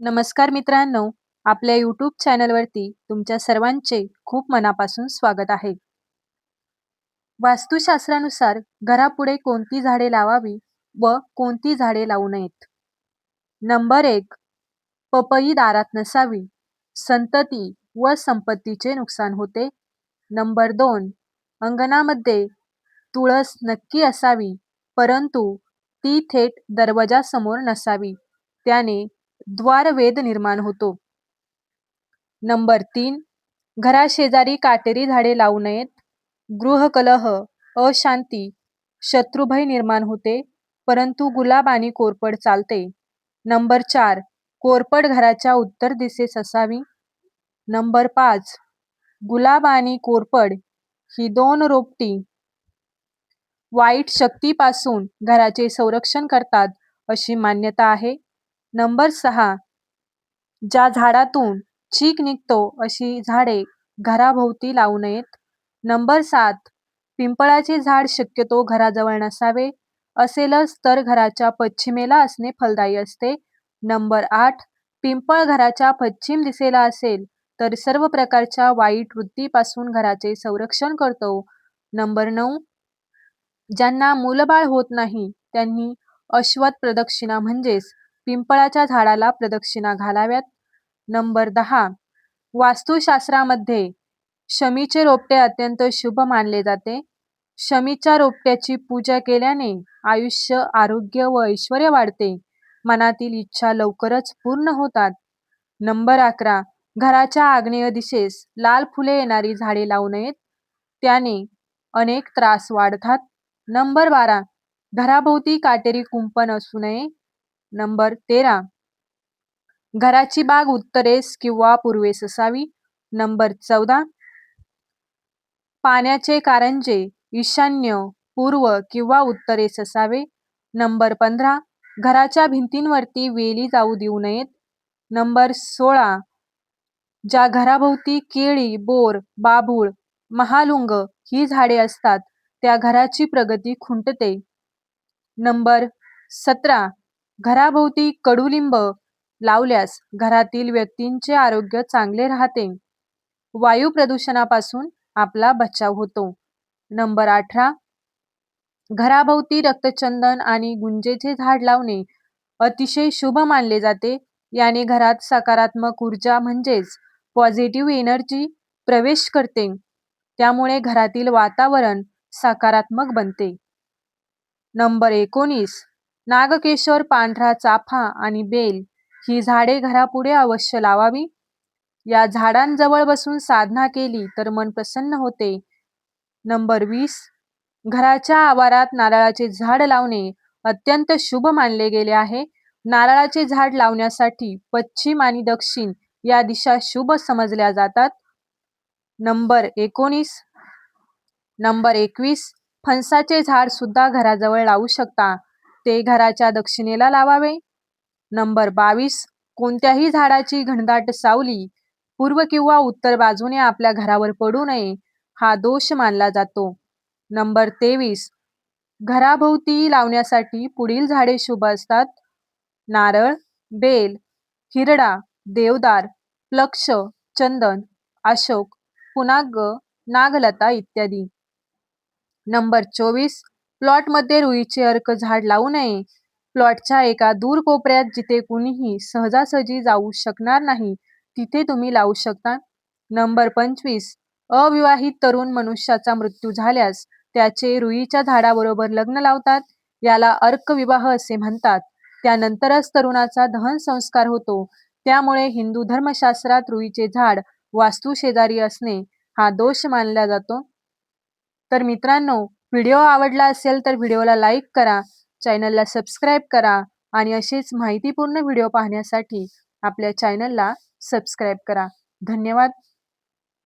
नमस्कार मित्रांनो आपल्या यूट्यूब चॅनलवरती तुमच्या सर्वांचे खूप मनापासून स्वागत आहे. वास्तुशास्त्रानुसार घरापुढे कोणती झाडे लावावी व कोणती झाडे लावू नयेत? नंबर एक पपई दारात नसावी संतती व संपत्तीचे नुकसान होते. नंबर दोन अंगणामध्ये तुळस नक्की असावी परंतु ती थेट दरवाजासमोर नसावी त्याने द्वारवेद निर्माण होतो. नंबर तीन. घराशेजारी काटेरी झाडे लावू नयेत. गृहकलह अशांती शत्रुभय निर्माण होते परंतु गुलाब आणि कोरपड चालते. नंबर चार. कोरपड घराच्या उत्तर दिशेस असावी. नंबर पाच. गुलाब आणि कोरपड ही दोन रोपटी वाईट शक्तीपासून घराचे संरक्षण करतात अशी मान्यता आहे. नंबर सहा. ज्या झाडातून चीक निघतो अशी झाडे घराभोवती लावू नयेत. नंबर सात. पिंपळाचे झाड शक्यतो घराजवळ नसावे. असेलच तर घराच्या पश्चिमेला असणे फलदायी असते. नंबर आठ. पिंपळ घराच्या पश्चिम दिशेला असेल तर सर्व प्रकारच्या वाईट वृत्तीपासून घराचे संरक्षण करतो. नंबर नऊ. ज्यांना मूलबाळ होत नाही त्यांनी अश्वत प्रदक्षिणा म्हणजेच पिंपळाच्या झाडाला प्रदक्षिणा घालाव्यात. नंबर दहा. वास्तुशास्त्रामध्ये शमीचे रोपटे अत्यंत शुभ मानले जाते. शमीच्या रोपट्याची पूजा केल्याने आयुष्य आरोग्य व ऐश्वर वाढते. मनातील इच्छा लवकरच पूर्ण होतात. नंबर अकरा. घराच्या आग्नेय दिशेस लाल फुले येणारी झाडे लावू नयेत. त्याने अनेक त्रास वाढतात. नंबर बारा. घराभोवती काटेरी कुंपण असू नये. नंबर तेरा. घराची बाग उत्तरेस किंवा पूर्वेस असावी. नंबर चौदा. पाण्याचे कारंजे ईशान्य पूर्व किंवा उत्तरेस असावे. नंबर पंधरा. घराच्या भिंतींवरती वेली जाऊ देऊ नयेत. नंबर सोळा. ज्या घराभोवती केळी बोर बाभूळ महालुंग ही झाडे असतात त्या घराची प्रगती खुंटते. नंबर सतरा. घराभोवती कडुलिंब लावल्यास घरातील व्यक्तींचे आरोग्य चांगले राहते. वायू प्रदूषणापासून आपला बचाव होतो. नंबर अठरा. घराभोवती रक्तचंदन आणि गुंजेचे झाड लावणे अतिशय शुभ मानले जाते. याने घरात सकारात्मक ऊर्जा म्हणजेच पॉझिटिव्ह एनर्जी प्रवेश करते. त्यामुळे घरातील वातावरण सकारात्मक बनते. नंबर एकोणीस. नागकेशर पांढरा चाफा आणि बेल ही झाडे घरापुढे अवश्य लावावी. या झाडांजवळ बसून साधना केली तर मन प्रसन्न होते. नंबर वीस. घराच्या आवारात नारळाचे झाड लावणे अत्यंत शुभ मानले गेले आहे. नारळाचे झाड लावण्यासाठी पश्चिम आणि दक्षिण या दिशा शुभ समजल्या जातात. नंबर एकोणीस. नंबर एकवीस. फणसाचे झाड सुद्धा घराजवळ लावू शकता. ते घराच्या दक्षिणेला लावावे. नंबर बावीस. कोणत्याही झाडाची घनदाट सावली पूर्व किंवा उत्तर बाजूने आपल्या घरावर पडू नये हा दोष मानला जातो. नंबर तेवीस. घराभोवती लावण्यासाठी पुढील झाडे शुभ असतात. नारळ बेल हिरडा देवदार प्लक्ष चंदन अशोक पुनाग नागलता इत्यादी. नंबर चोवीस. प्लॉटमध्ये रुईचे अर्क झाड लावू नये. प्लॉटच्या एका दूर कोपऱ्यात जिथे कुणीही सहजासहजी जाऊ शकणार नाही तिथे तुम्ही लावू शकता. नंबर पंचवीस. अविवाहित तरुण मनुष्याचा मृत्यू झाल्यास त्याचे रुईच्या झाडाबरोबर लग्न लावतात. याला अर्क विवाह असे म्हणतात. त्यानंतरच तरुणाचा दहन संस्कार होतो. त्यामुळे हिंदू धर्मशास्त्रात रुईचे झाड वास्तू शेजारी असणे हा दोष मानला जातो. तर मित्रांनो व्हिडिओ आवडला असेल तर व्हिडिओला लाईक करा चॅनलला सबस्क्राईब करा आणि असेच माहितीपूर्ण व्हिडिओ पाहण्यासाठी आपल्या चॅनलला सबस्क्राईब करा. धन्यवाद.